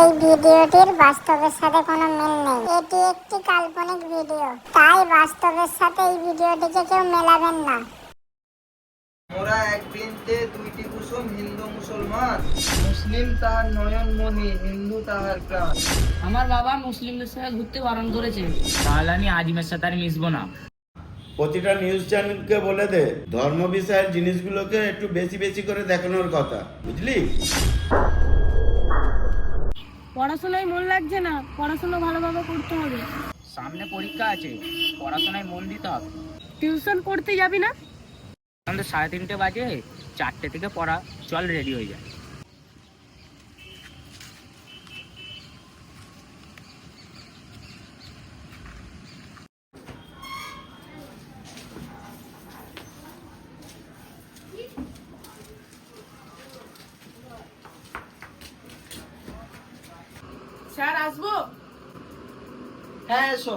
এই ভিডিওটির বাস্তবের সাথে কোনো মিল নেই। এটি একটি কাল্পনিক ভিডিও। তাই বাস্তবের সাথে এই ভিডিওটিকে কেউ মেলাবেন না। মোরা এক বৃন্তে দুইটি কুসুম হিন্দু মুসলমান। মুসলিম তাহার নয়ন মনি হিন্দু তাহার প্রাণ। আমার বাবা মুসলিমদের সাথে ঘুরতে বারণ করেছে। তাহলে আমি আজিমের সাথে আর মিশবো না। প্রতিটা নিউজ চ্যানেলকে বলে দে ধর্ম বিষয়ের জিনিসগুলোকে একটু বেশি বেশি করে দেখানোর কথা। বুঝলি? পড়াশোনায় মন লাগছে না পড়াশোনা ভালোভাবে করতে হবে। সামনে পরীক্ষা আছে পড়াশোনায় মন দিতে হবে। টিউশন করতে যাবি না? এখন তো সাড়ে তিনটে বাজে চারটে থেকে পড়া চল রেডি হয়ে যায় স্যার আসব? হ্যাঁ এসো।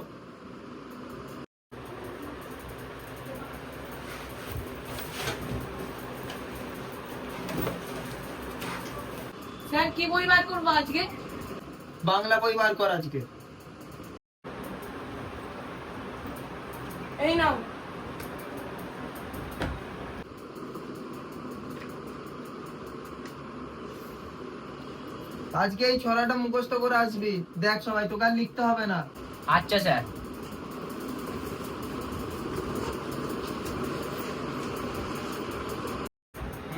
স্যার কি বই বার করব আজকে? বাংলা বই বার কর আজকে। এই নাও। আজকে এই ছড়াটা মুখস্থ করে আসবি। দেখ সবাই তোকে আর লিখতে হবে না। আচ্ছা স্যার।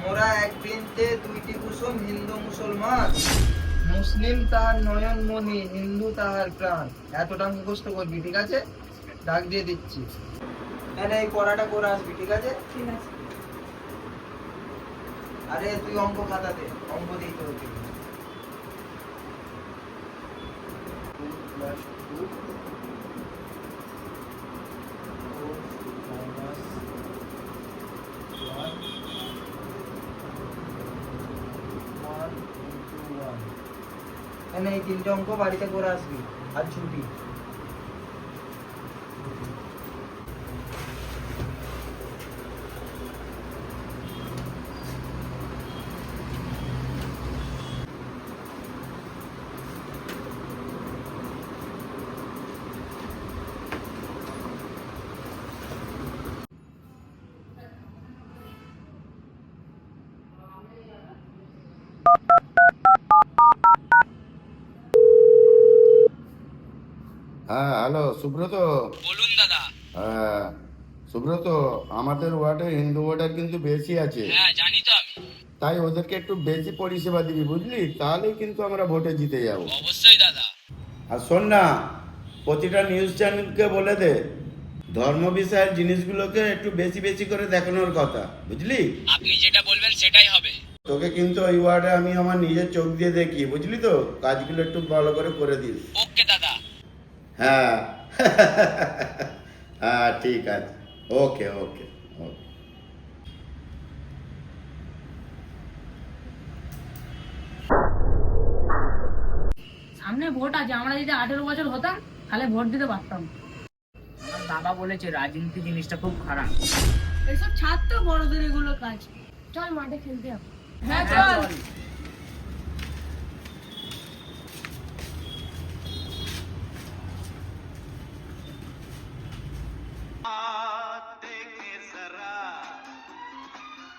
মোরা এক বৃন্তে দুইটি কুসুম হিন্দু মুসলমান। মুসলিম তাহার নয়ন মনি হিন্দু তাহার প্রাণ। এতটা মুখস্থ করবি ঠিক আছে? ডাক দিয়ে দিচ্ছি। হ্যাঁ এই পড়াটা করে আসবি ঠিক আছে? ঠিক আছে। আরে তুই অঙ্ক খাতাতে অঙ্ক দিতে হবে এখানে এই তিনটে অঙ্ক বাড়িতে করে আসবি আর ছুটি হ্যাঁ হ্যালো সুব্রত। বলুন দাদা। হ্যাঁ সুব্রত আমাদের ওয়ার্ডে হিন্দু কিন্তু বেশি আছে। হ্যাঁ জানি তো আমি। তাই ওদেরকে একটু বেশি পরিষেবা দিবি বুঝলি? তাহলেই কিন্তু আমরা ভোটে জিতে যাব। অবশ্যই দাদা। আর শোন না প্রতিটা নিউজ চ্যানেলকে বলে দে ধর্ম বিষয়ের জিনিসগুলোকে একটু বেশি বেশি করে দেখানোর কথা বুঝলি? আপনি যেটা বলবেন সেটাই হবে। তোকে কিন্তু ওই ওয়ার্ডে আমি আমার নিজের চোখ দিয়ে দেখি বুঝলি তো? কাজগুলো একটু ভালো করে করে দিস। ওকে দাদা। হ্যাঁ। হ্যাঁ ঠিক আছে। ওকে ওকে ওকে। সামনে ভোট আছে আমরা যদি আঠেরো বছর হতাম তাহলে ভোট দিতে পারতাম। আমার বাবা বলেছে রাজনীতি জিনিসটা খুব খারাপ। এসব ছাড় তো বড়দের এগুলো কাজ। চল মাঠে খেলতে হবে হ্যাঁ চল देखे जरा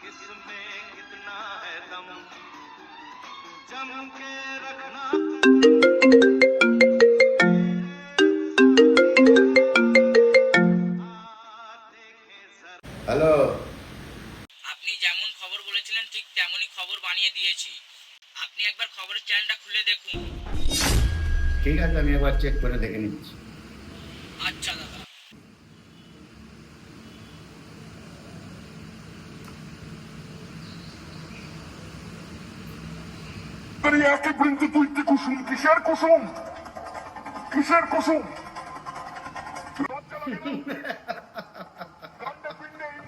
किसमें कितना है दम जम के খুলে দেখুন। ঠিক আছে আমি একবার চেক করে দেখে নিচ্ছি। আচ্ছা দাদা। আরে একে বৃন্দ দুইটি কুসুম? কিসের কুসুম? কিসের কুসুম? কাণ্ডে পিণ্ডে এই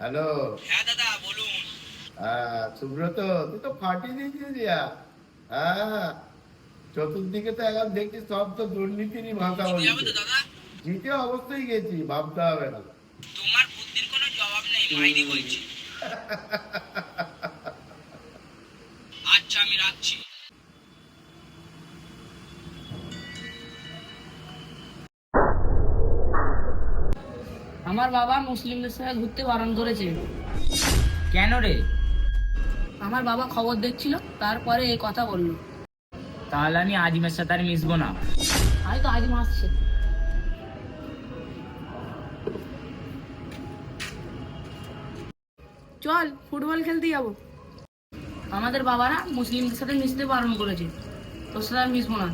হ্যালো। হ্যাঁ দাদা বলুন। হ্যাঁ সুব্রত তুই তো ফাটিয়ে দিয়েছিস রিয়া হ্যাঁ চতুর্দিকে তো এখন দেখছি সব তো দুর্নীতিরই ভাষা বলছে। জিতে অবশ্যই গেছি ভাবতে হবে না। তোমার বুদ্ধির কোনো জবাব নেই মাইনি বলছি। আমার বাবা মুসলিমদের সঙ্গে ঘুরতে বারণ করেছে। কেন রে? আমার বাবা খবর দেখছিল তারপরে এই কথা বলল। তাহলে আমি আজিমের সাথে আর মিশবো না। হয়তো আজ আসছে। চল ফুটবল খেলতে যাব। আমাদের বাবারা মুসলিমদের সাথে মিশতে বারণ করেছে। তোর সাথে আর মিশবো না।